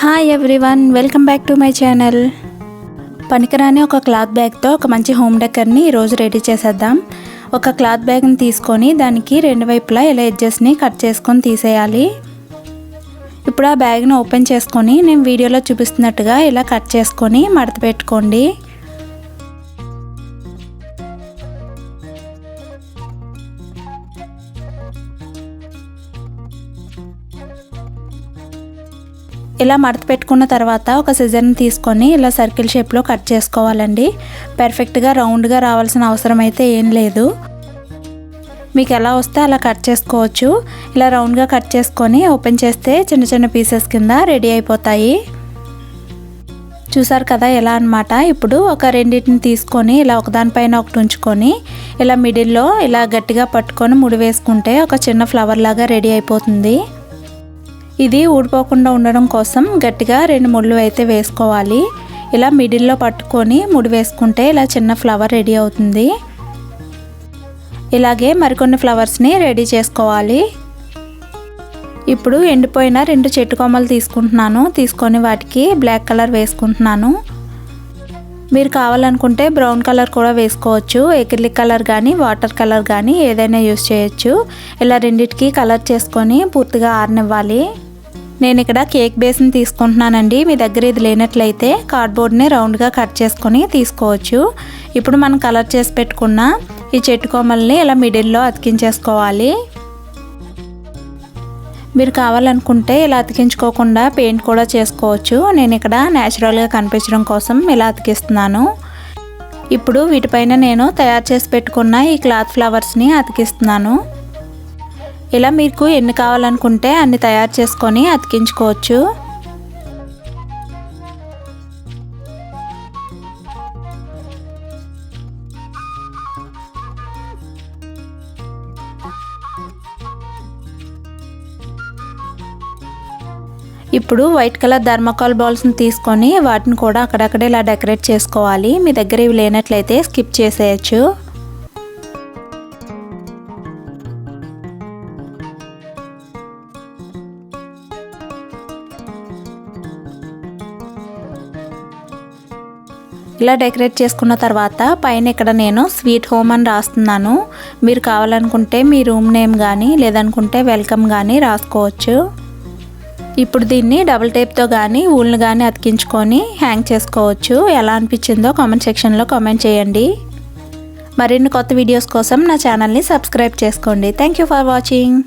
Hi everyone welcome back to my channel పనికిరాని ఒక cloth బ్యాగ్తో ఒక మంచి హోమ్ డెకర్ని ఈరోజు రెడీ చేసేద్దాం. ఒక క్లాత్ బ్యాగ్ని తీసుకొని దానికి రెండు వైపులా ఇలా ఎడ్జెస్ని కట్ చేసుకొని తీసేయాలి. ఇప్పుడు ఆ బ్యాగ్ని ఓపెన్ చేసుకొని నేను వీడియోలో చూపిస్తున్నట్టుగా ఇలా కట్ చేసుకొని మడత పెట్టుకోండి. ఇలా మడత పెట్టుకున్న తర్వాత ఒక సిజర్ని తీసుకొని ఇలా సర్కిల్ షేప్లో కట్ చేసుకోవాలండి. పర్ఫెక్ట్గా రౌండ్గా రావాల్సిన అవసరం అయితే ఏం లేదు. మీకు ఎలా వస్తే అలా కట్ చేసుకోవచ్చు. ఇలా రౌండ్గా కట్ చేసుకొని ఓపెన్ చేస్తే చిన్న చిన్న పీసెస్ కింద రెడీ అయిపోతాయి. చూసారు కదా ఎలా అనమాట ఇప్పుడు ఒక రెండింటిని తీసుకొని ఇలా ఒకదానిపైన ఒకటి ఉంచుకొని ఇలా మిడిల్లో ఇలా గట్టిగా పట్టుకొని ముడి వేసుకుంటే ఒక చిన్న ఫ్లవర్ లాగా రెడీ అయిపోతుంది. ఇది ఊడిపోకుండా ఉండడం కోసం గట్టిగా రెండు ముళ్ళు అయితే వేసుకోవాలి. ఇలా మిడిల్లో పట్టుకొని ముడి వేసుకుంటే ఇలా చిన్న ఫ్లవర్ రెడీ అవుతుంది. ఇలాగే మరికొన్ని ఫ్లవర్స్ని రెడీ చేసుకోవాలి. ఇప్పుడు ఎండిపోయిన రెండు చెట్టు కొమ్మలు తీసుకుంటున్నాను. తీసుకొని వాటికి బ్లాక్ కలర్ వేసుకుంటున్నాను. మీరు కావాలనుకుంటే బ్రౌన్ కలర్ కూడా వేసుకోవచ్చు. ఎక్రిలిక్ కలర్ కానీ వాటర్ కలర్ కానీ ఏదైనా యూస్ చేయొచ్చు. ఇలా రెండిటికి కలర్ చేసుకొని పూర్తిగా ఆరనివ్వాలి. నేను ఇక్కడ కేక్ బేస్ని తీసుకుంటున్నానండి. మీ దగ్గర ఇది లేనట్లయితే కార్డ్బోర్డ్ని రౌండ్గా కట్ చేసుకొని తీసుకోవచ్చు. ఇప్పుడు మనం కలర్ చేసి పెట్టుకున్న ఈ చెట్టు కొమ్మల్ని ఇలా మిడిల్లో అతికించేసుకోవాలి. మీరు కావాలనుకుంటే ఇలా అతికించుకోకుండా పెయింట్ కూడా చేసుకోవచ్చు. నేను ఇక్కడ న్యాచురల్గా కనిపించడం కోసం ఇలా అతికిస్తున్నాను. ఇప్పుడు వీటిపైన నేను తయారు చేసి పెట్టుకున్న ఈ క్లాత్ ఫ్లవర్స్ని అతికిస్తున్నాను. ఇలా మీకు ఎన్ని కావాలనుకుంటే అన్ని తయారు చేసుకొని అతికించుకోవచ్చు. ఇప్పుడు వైట్ కలర్ ధర్మకాల్ బాల్స్ని తీసుకొని వాటిని కూడా అక్కడక్కడ ఇలా డెకరేట్ చేసుకోవాలి. మీ దగ్గర ఇవి లేనట్లయితే స్కిప్ చేసేయచ్చు. ఇలా డెకరేట్ చేసుకున్న తర్వాత పైన ఇక్కడ నేను స్వీట్ హోమ్ అని రాస్తున్నాను. మీరు కావాలనుకుంటే మీ రూమ్ నేమ్ కానీ లేదనుకుంటే వెల్కమ్ కానీ రాసుకోవచ్చు. ఇప్పుడు దీన్ని డబుల్ టేప్తో కానీ ఊళ్ళని కానీ అతికించుకొని హ్యాంగ్ చేసుకోవచ్చు. ఎలా అనిపించిందో కామెంట్ సెక్షన్లో కామెంట్ చేయండి. మరిన్ని కొత్త వీడియోస్ కోసం నా ఛానల్ని సబ్స్క్రైబ్ చేసుకోండి. Thank you for watching.